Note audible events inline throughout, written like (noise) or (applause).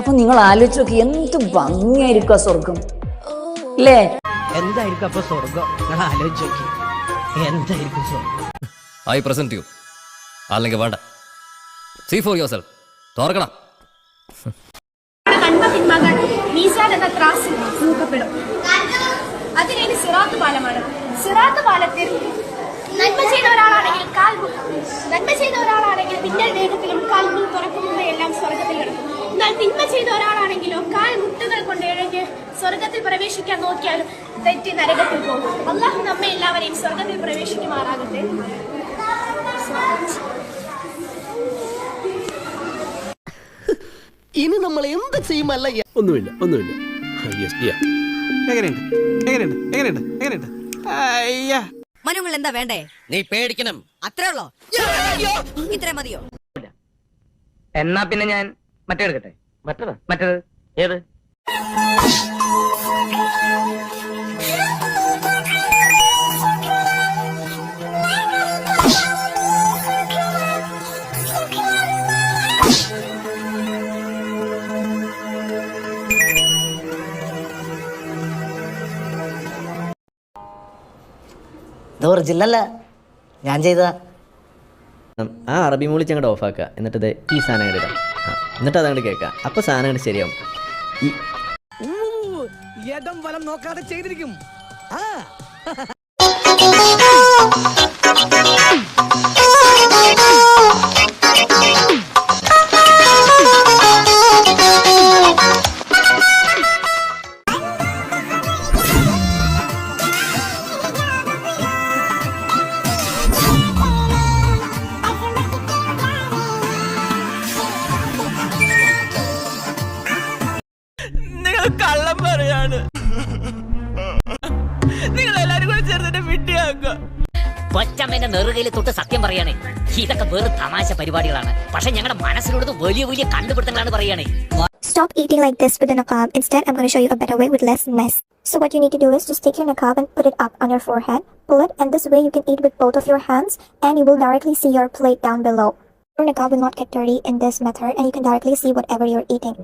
അപ്പൊ നിങ്ങൾ ആലോചിച്ച് നോക്കി എന്ത് ഭംഗിയായിരിക്കും ആ സ്വർഗം അല്ലേ എന്തായിരിക്കും അപ്പൊ സ്വർഗം നിങ്ങൾ ആലോചിച്ച് നോക്കി എന്തായിരിക്കും സ്വർഗം ഐ പ്രസന്റ് യു അല്ലെങ്കിൽ വേണ്ട. സീ ഫോർ യുവർ സെൽഫ് തുറക്കണം കണ്ട സിനിമകൾ മീസാൻ എന്ന ത്രാസിൽ തൂക്കപ്പെടും അതിനൊരു സിറാത്ത് പാലമാണ്. സിറാത്ത് പാലത്തിൽ നന്മ ചെയ്ത ഒരാളാണെങ്കിൽ കാൽ ഒരാളാണെങ്കിലോ കാൽ മുട്ടുകൾ കൊണ്ട് ഇഴഞ്ഞ് സ്വർഗത്തിൽ പ്രവേശിക്കാൻ നോക്കിയാലും തെറ്റി നരകത്തിൽ പോകും. അള്ളാഹു നമ്മെ എല്ലാവരെയും സ്വർഗത്തിൽ പ്രവേശിക്കുമാറാകട്ടെ. ഇനി നമ്മൾ എന്ത് ചെയ്യുമല്ല? ഒന്നുമില്ല ഒന്നുമില്ല. എങ്ങനെയുണ്ട്? എങ്ങനെയുണ്ട്? എങ്ങനെയുണ്ട്? എങ്ങനെയുണ്ട്? അയ്യാ. മനുങ്ങൾ എന്താ വേണ്ടേ? നീ പേടിക്കണം. അത്രേ ഉള്ളോ? ഇത്രേ മതിയോ? എന്നാ പിന്നെ ഞാൻ മറ്റേ എടുക്കട്ടെ? മറ്റേത്? മറ്റത്. ഏത്? ഇത് ഒറിജിനല്ല ഞാൻ ചെയ്തതാ. ആ അറബി മൂളി ഞങ്ങളുടെ ഓഫാക്കുക എന്നിട്ട് ഈ സാധനം എടുക്കാം ഇടാം. എന്നിട്ട് അതങ്ങോട്ട് കേൾക്കാം. അപ്പോൾ സാധനം അങ്ങോട്ട് ശരിയാവും. ഈ വലം നോക്കാതെ ചെയ്തിരിക്കും. ആ. നിങ്ങൾ കള്ളം പറയാണ് നിങ്ങൾ എല്ലാരും കൂടെ ചേർന്നിട്ട് വിട്ടിയാക്കുക കൊച്ചമ്മേന്റെ നെറുകയിൽ തൊട്ട് സത്യം പറയണേ ഇതൊക്കെ വെറും തമാശ പരിപാടികളാണ് പക്ഷെ ഞങ്ങളുടെ മനസ്സിലുള്ളത് വലിയ വലിയ കണ്ടുപിടുത്തങ്ങളാണ് പറയണേ Stop eating like this within a cup. Instead, I'm going to show you a better way with less mess. So what you need to do is just take your niqab and put it up on your forehead. Pull it, and this way you can eat with both of your hands, and you will directly see your plate down below. Your niqab will not get dirty in this method, and you can directly see whatever you're eating.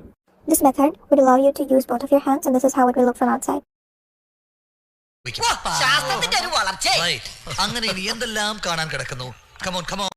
This method would allow you to use both of your hands, and this is how it will look from outside. ശാസ്ത്രത്തിന്റെ ഒരു വളർച്ച (laughs) അങ്ങനെ ഇനി എന്തെല്ലാം കാണാൻ കിടക്കുന്നു come on come on